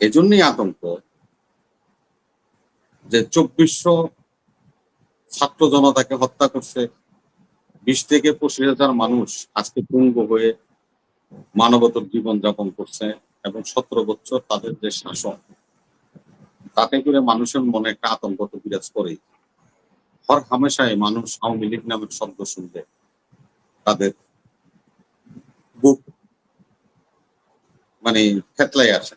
এজন্যই আতঙ্ক যে চব্বিশশো ছাত্র জনতাকে হত্যা করছে, বিশ থেকে পঁচিশ হাজার মানুষ আজকে পুঙ্গ হয়ে মানবতর জীবন যাপন করছে এবং সতেরো বছর তাদের যে শাসন, তাতে করে মানুষের মনে একটা আতঙ্ক তো বিরাজ করে হর হামেশায় মানুষ আওয়ামী লীগ নামের শব্দ শুনলে তাদের বুক মানে থেতলাই আসে।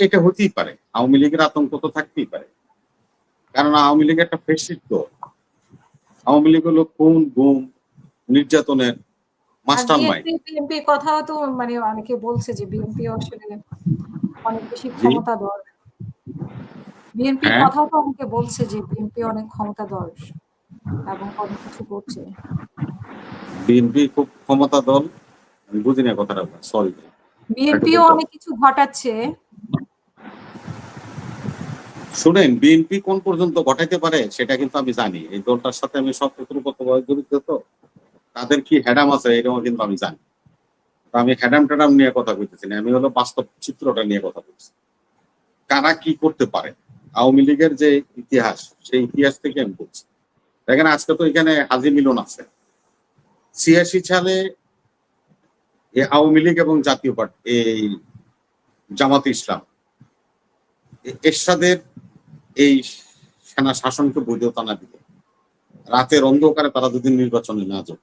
এটা হতেই পারে। আওয়ামী লীগের আতঙ্ক তো থাকতেই পারে। কারণ আওয়ামী লীগ একটা ফেসিস্ট দল। আওয়ামী লীগ হলো খুন গুম নির্যাতনের মাস্টার মাইন্ড বিএনপি কথাও তো মানে অনেকে বলছে যে বিএনপি আসলে অনেক বেশি। ক্ষমতাধর। বিএনপি হ্যাঁ। কথাও তো অনেকে বলছে যে বিএনপি অনেক ক্ষমতাধর এবং অনেক কিছু করছে। বিএনপি খুব ক্ষমতা দল বুঝি না কথাটা সরি বিএনপিও অনেক কিছু ঘটাচ্ছে। শুনেন, বিএনপি কোন পর্যন্ত ঘটাইতে পারে সেটা কিন্তু আমি জানি। এই দলটার সাথে আমি সব ভাবে জড়িত তো। তাদের কি হ্যাডাম আছে এটাও কিন্তু আমি জানি। আমি হ্যাডাম ট্যাডাম নিয়ে কথা বলতেছি না, আমি হলো বাস্তব চিত্রটা নিয়ে কথা বলছি কারা কি করতে পারে? আওয়ামী লীগের যে ইতিহাস, সেই ইতিহাস থেকে আমি বলছি। দেখেন, আজকে তো এখানে হাজি মিলন আছে। ছিয়াশি সালে আওয়ামী লীগ এবং জাতীয় পার্টি, এই জামাত ইসলাম এরশাদের এই সেনা শাসনকে বৈধতা না দিলে রাতের অন্ধকারে তারা যদি নির্বাচনে না যায়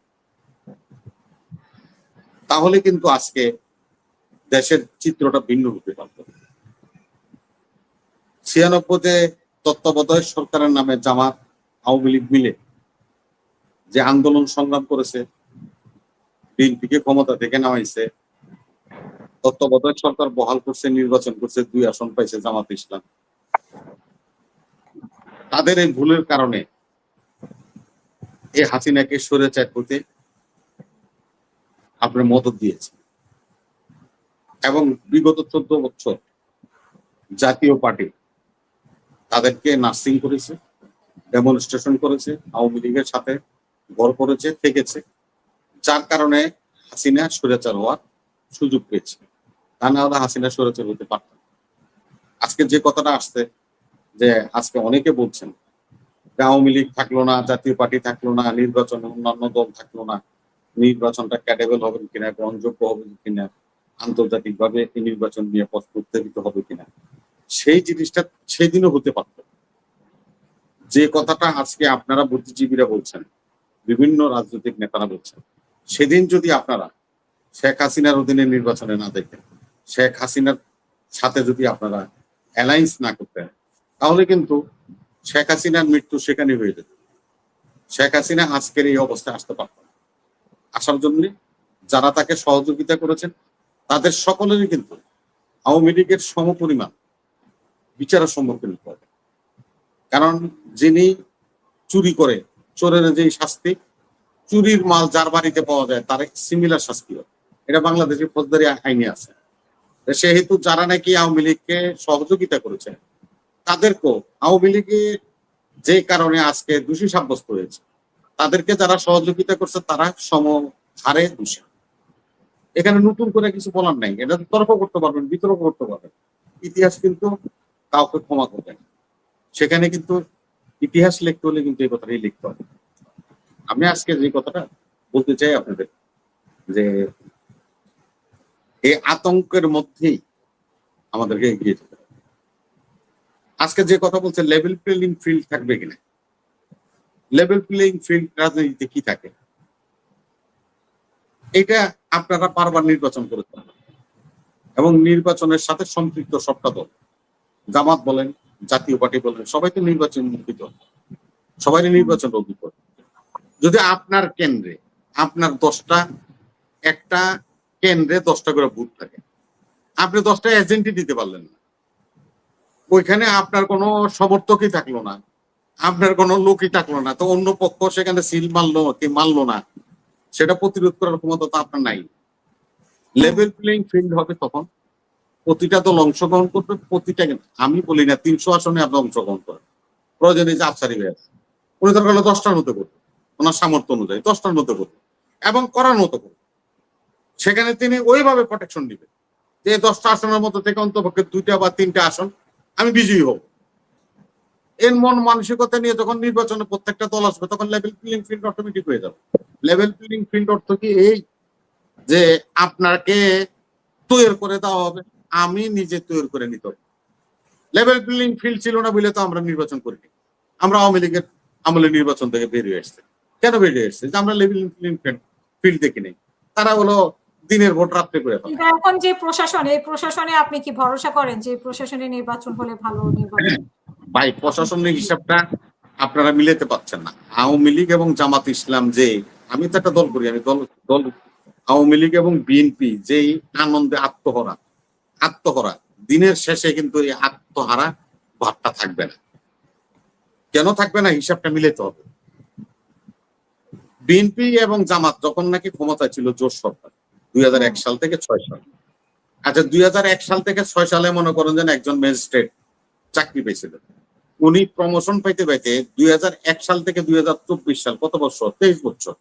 তাহলে কিন্তু আজকে দেশের চিত্রটা ভিন্ন হতে পারত ছিয়ানব্বইতে তত্ত্বাবধায়ক সরকারের নামে জামাত আওয়ামী লীগ মিলে যে আন্দোলন সংগ্রাম করেছে, বিএনপিকে ক্ষমতা থেকে নামাইছে, তত্ত্বাবধায়ক সরকার বহাল করছে, নির্বাচন করছে, দুই আসন পাইছে জামাত ইসলাম। তাদের এই ভুলের কারণে এই হাসিনাকে সরে চায় হতে আপনার মদত দিয়েছে। এবং বিগত চোদ্দ বছর জাতীয় পার্টি তাদেরকে নার্সিং করেছে, ডেমনস্ট্রেশন করেছে, আওয়ামী লীগের সাথে গড় করেছে, থেকেছে, যার কারণে হাসিনা সরেচার হওয়ার সুযোগ পেয়েছে। তা না হলে হাসিনা সরেচার হতে পারত আজকে যে কথাটা আসছে যে আজকে অনেকে বলছেন আওয়ামী লীগ থাকল না, জাতীয় পার্টি থাকল না, নির্বাচনে অন্যান্য দল থাকল না, নির্বাচনটা ক্যাডেবল হবে কিনা, গ্রহণযোগ্য হবে কিনা আন্তর্জাতিক ভাবে এই নির্বাচন নিয়ে পথ উত্তেজিত হবে কিনা, সেই জিনিসটা সেদিনও হতে পারত। যে কথাটা আজকে আপনারা বুদ্ধিজীবীরা বলছেন, বিভিন্ন রাজনৈতিক নেতারা বলছেন, সেদিন যদি আপনারা শেখ হাসিনার অধীনে নির্বাচনে না দেখেন, শেখ হাসিনার সাথে যদি আপনারা অ্যালায়েন্স না করতেন তাহলে কিন্তু শেখ হাসিনার মৃত্যু সেখানে হয়ে যেত শেখ হাসিনা আজকের এই অবস্থায় আসতে পারত। আসার জন্য যারা তাকে সহযোগিতা করেছেন, তাদের সকলেরই কিন্তু আওয়ামী লীগের সমপরিমাণ বিচারের সম্মুখীন হবে কারণ যিনি চুরি করে চোরের যেই শাস্তি, চুরির মাল যার বাড়িতে পাওয়া যায়, তার সিমিলার শাস্তি হয় এটা বাংলাদেশের ফৌজদারি আইনে আছে। সেহেতু যারা নাকি আওয়ামী লীগকে সহযোগিতা করেছে তাদেরকেও আওয়ামী লীগের যে কারণে আজকে দোষী সাব্যস্ত হয়েছে, তাদেরকে যারা সহযোগিতা করছে, তারা সম হারে দোষী। এখানে নতুন করে কিছু বলার নাই। এটা তর্ক করতে পারবেন, বিতর্ক করতে পারবেন। ইতিহাস কিন্তু কাউকে ক্ষমা করবে না। সেখানে কিন্তু ইতিহাস লিখতে হলে কিন্তু এই কথাটাই লিখতে হবে। আমি আজকে যে কথাটা বলতে চাই আপনাদের, যে এই আতঙ্কের মধ্যেই আমাদেরকে এগিয়ে যেতে হবে। আজকে যে কথা বলছে লেভেল প্লেইং ফিল্ড থাকবে কিনা? লেভেল প্লেইং ফিল্ড রাজনীতিতে কি থাকে? এটা আপনারা বারবার নির্বাচন হবে এবং নির্বাচনের সাথে সম্পৃক্ত সবটা দল। জামাত বলেন, জাতীয় পার্টি বলেন, সবাই তো নির্বাচন মুখিত সবাই নির্বাচন অভিজ্ঞতা যদি আপনার কেন্দ্রে, আপনার দশটা, একটা কেন্দ্রে দশটা করে বুথ থাকে, আপনি দশটা এজেন্টই দিতে পারলেন না। ওইখানে আপনার কোনো সমর্থকই থাকল না। আপনার কোনো লোকই থাকল না। তো অন্য পক্ষ সেখানে সিল মারলো কি মারলো না? সেটা প্রতিরোধ করার ক্ষমতা তো আপনার নাই। লেভেল প্লেইং ফিল্ড হবে তখন। প্রতিটা দল অংশগ্রহণ করবে, প্রতিটা আমি বলি না, তিনশো আসনে আপনি অংশগ্রহণ করেন। প্রয়োজনে যে আফসারি হয়ে আছে উনি দরকার হলে দশটার মতো করবে। ওনার সামর্থ্য অনুযায়ী দশটার মতো করবে। এবং করার মতো করবে। সেখানে তিনি ওইভাবে প্রোটেকশন দিবেন। যে দশটা আসনের মতো থেকে অন্তপক্ষে দুইটা বা তিনটা আসন আমি বিজয়ী হব। এর মন মানসিকতা নিয়ে যখন নির্বাচনে প্রত্যেকটা দল আসবে, তখন লেভেল প্লেইং ফিল্ড অটোমেটিক হয়ে যাবে। লেভেল প্লেইং ফিল্ড অর্থ কি এই যে আপনাকে তৈরি করে দেওয়া হবে, আমি নিজে তৈরি করে নিতে হবে। লেভেল প্লেইং ফিল্ড ছিল না বলে তো আমরা নির্বাচন করিনি। আমরা আওয়ামী লীগের আমলে নির্বাচন থেকে বেরিয়ে এসছে কেন বেরিয়ে এসছে যে আমরা লেভেল প্লেইং ফিল্ড দেখি নেই তারা হলো দিনের ভোট রাত্রে করে কিন্তু এখন যে প্রশাসন এই প্রশাসনে আপনি কি ভরসা করেন যে প্রশাসনে নির্বাচন হলে ভালো নির্বাচন? ভাই প্রশাসনিক হিসাবটা আপনারা মিলাতে পারছেন না। আওয়ামী লীগ এবং জামাত ইসলাম যে আমি তো একটা দল করি আমি দল দল আওয়ামী লীগ এবং বিএনপি যেই আনন্দে আত্মহরা আত্মহরা দিনের শেষে কিন্তু এই আত্মহারা ভাবটা থাকবে না। কেন থাকবে না? হিসাবটা মিলাতে হবে। বিএনপি এবং জামাত যখন নাকি ক্ষমতায় ছিল জোর সরকার দুই হাজার এক সাল থেকে ছয় সাল। আচ্ছা দুই হাজার এক সাল থেকে ছয় সালে মনে করেন যেন একজন ম্যাজিস্ট্রেট চাকরি পেয়েছিলেন। উনি প্রমোশন পাইতে পাইতে দুই হাজার এক সাল থেকে দুই হাজার চব্বিশ সাল, কত বছর? তেইশ বছর।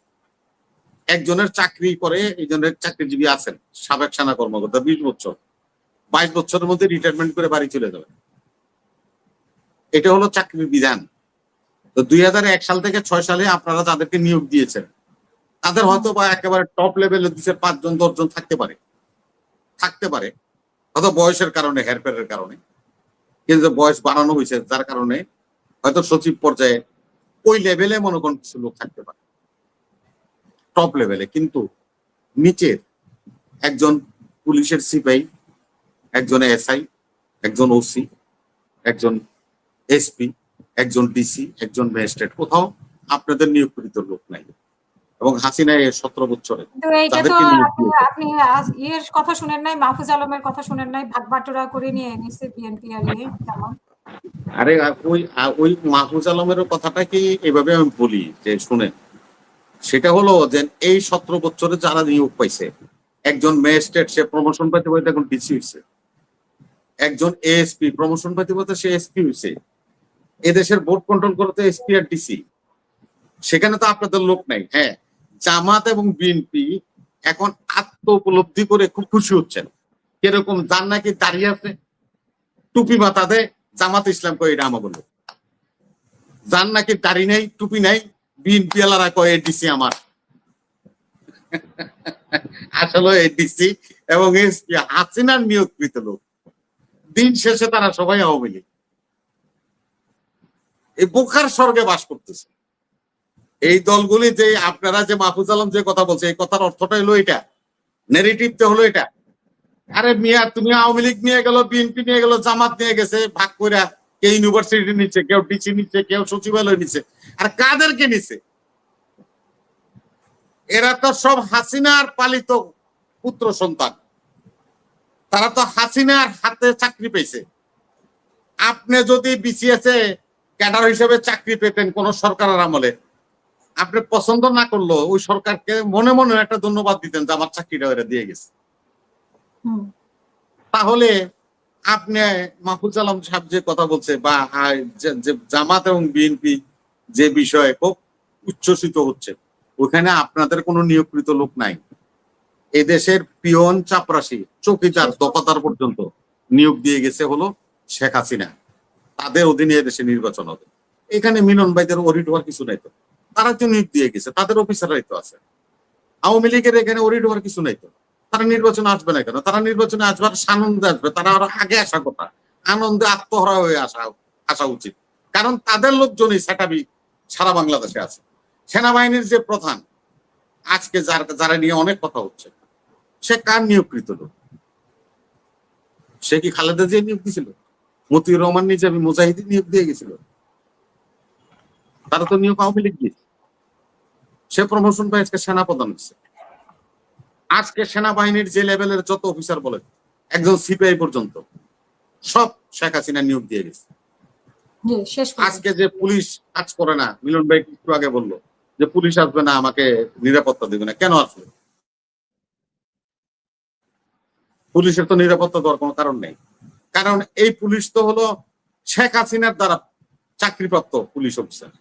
একজনের চাকরি করে একজনের চাকরিজীবী আছেন, সাবেক সেনা কর্মকর্তা, বিশ বছর। বাইশ বছরের মধ্যে রিটায়ারমেন্ট করে বাড়ি চলে যাবে এটা হলো চাকরির বিধান। তো দুই হাজার এক সাল থেকে ছয় সালে আপনারা তাদেরকে নিয়োগ দিয়েছেন তাদের হয়তো বা একেবারে টপ লেভেলে দিচ্ছে পাঁচজন, দশজন থাকতে পারে। থাকতে পারে। হয়তো বয়সের কারণে, হেরফেরের কারণে। কিন্তু বয়স বাড়ানো হয়েছে, যার কারণে হয়তো সচিব পর্যায়ে ওই লেভেলে মনে করেন কিছু লোক থাকতে পারে। টপ লেভেলে কিন্তু নিচের একজন পুলিশের সিপাই, একজন এসআই, একজন ওসি, একজন এসপি, একজন ডিসি, একজন ম্যাজিস্ট্রেট, কোথাও আপনাদের নিয়োগকৃত লোক নাই। এবং হাসিনা এর সতেরো বছরে এইটা তো আপনি ইয়ের কথা শুনেন নাই মাহফুজ আলমের কথা শুনেন নাই ভাগ বাটোরা করে নিয়ে নিচ্ছে বিএনপি আর ইয়ে তেমন আরে ওই ওই মাহফুজ আলমের কথাটা কি এভাবে আমি বলি যে শুনেন সেটা হলো যে এই সতেরো বছরে যারা নিয়োগ পাইছে একজন ম্যাজিস্ট্রেট সে প্রমোশন পাইতে পাইতে এখন ডিসি হয়েছে একজন এএসপি প্রমোশন পাইতে পাইতে সে এসপি হয়েছে এদেশের ভোট কন্ট্রোল করতে এসপি আর ডিসি সেখানে তো আপনাদের লোক নাই হ্যাঁ জামাত এবং বিএনপি এখন আত্ম উপলব্ধি করে খুব খুশি হচ্ছেন। কীরকম যার নাকি দাঁড়িয়ে আছে? টুপি মাথা দেয় জামাত ইসলাম কয়, এটা আমাকে লোক। যার নাকি দাড়ি নাই, টুপি নাই, বিএনপি এলারা কয় এডিসি আমার। আসলে এডিসি এবং এসপি হাসিনার নিয়োগকৃত লোক। দিন শেষে তারা সবাই আওয়ামী লীগ। এই বোকার স্বর্গে বাস করতেছে। এই দলগুলি যে আপনারা যে মাহফুজ আলম যে কথা বলছে, এই কথার অর্থটা হলো এটা। নেগেটিভটা হলো এটা। আরে মিয়া, তুমি আওয়ামী লীগ নিয়ে গেল, বিএনপি নিয়ে গেল, জামাত নিয়ে গেছে, ভাগ করে কেউ ইউনিভার্সিটি নিচ্ছে কেউ ডিসি নিচ্ছে কেউ সচিবালয় নিচ্ছে আর কাদেরকে নিচ্ছে এরা তো সব হাসিনার পালিত পুত্র সন্তান। তারা তো হাসিনার হাতে চাকরি পেয়েছে। আপনি যদি বিসিএস এ ক্যাডার হিসেবে চাকরি পেতেন কোন সরকারের আমলে আপনি পছন্দ না করল ওই সরকারকে মনে মনে একটা ধন্যবাদ দিতেন যে আমার চাকরিটা ওরা দিয়ে গেছে। তাহলে আপনি মাহফুজ আলম সাহেব যে কথা বলছে বা জামাত এবং বিএনপি যে বিষয়ে খুব উচ্ছ্বসিত হচ্ছে ওখানে আপনাদের কোনো নিয়োগকৃত লোক নাই। এদেশের পিয়ন চাপরাশি চৌকিদার দফাদার পর্যন্ত নিয়োগ দিয়ে গেছে হলো শেখ হাসিনা। তাদের অধীনে এদেশে নির্বাচন হবে। এখানে মিলন ভাইদের অডিট হওয়ার কিছু নাই তো। তারা তো নিয়োগ দিয়ে গেছে, তাদের অফিসাররাই তো আছে। আওয়ামী লীগের এখানে হওয়ার কিছু নাই তো। তারা নির্বাচনে আসবে না কেন? তারা নির্বাচনে আসবে আর সানন্দে আসবে, তারা আরও আগে আসা কথা। আনন্দে আত্মহরা হয়ে আসা আসা উচিত। কারণ তাদের লোকজনই সেটাবি সারা বাংলাদেশে আছে। সেনাবাহিনীর যে প্রধান, আজকে যার, যারা নিয়ে অনেক কথা হচ্ছে, সে কার নিয়োগকৃত লোক? সে কি খালেদা জিয়া নিয়োগ দিয়েছিল? মতিউর রহমান নিজে আমি মুজাহিদি নিয়োগ দিয়ে গেছিল? তারা তো নিয়োগ আওয়ামী লীগ দিয়েছে। সে প্রমোশন পায় আজকে সেনা প্রধান হচ্ছে আজকে সেনাবাহিনীর যে লেভেলের যত অফিসার বলে একজন সিপিআই পর্যন্ত সব শেখ হাসিনা নিয়োগ দিয়ে গেছে। আজকে যে পুলিশ কাজ করে না মিলন ভাই একটু আগে বলল যে পুলিশ আসবে না আমাকে নিরাপত্তা দেবে না। কেন আসবে? পুলিশের তো নিরাপত্তা দেওয়ার কোনো কারণ নেই। কারণ এই পুলিশ তো হলো শেখ হাসিনার দ্বারা চাকরিপ্রাপ্ত পুলিশ অফিসার।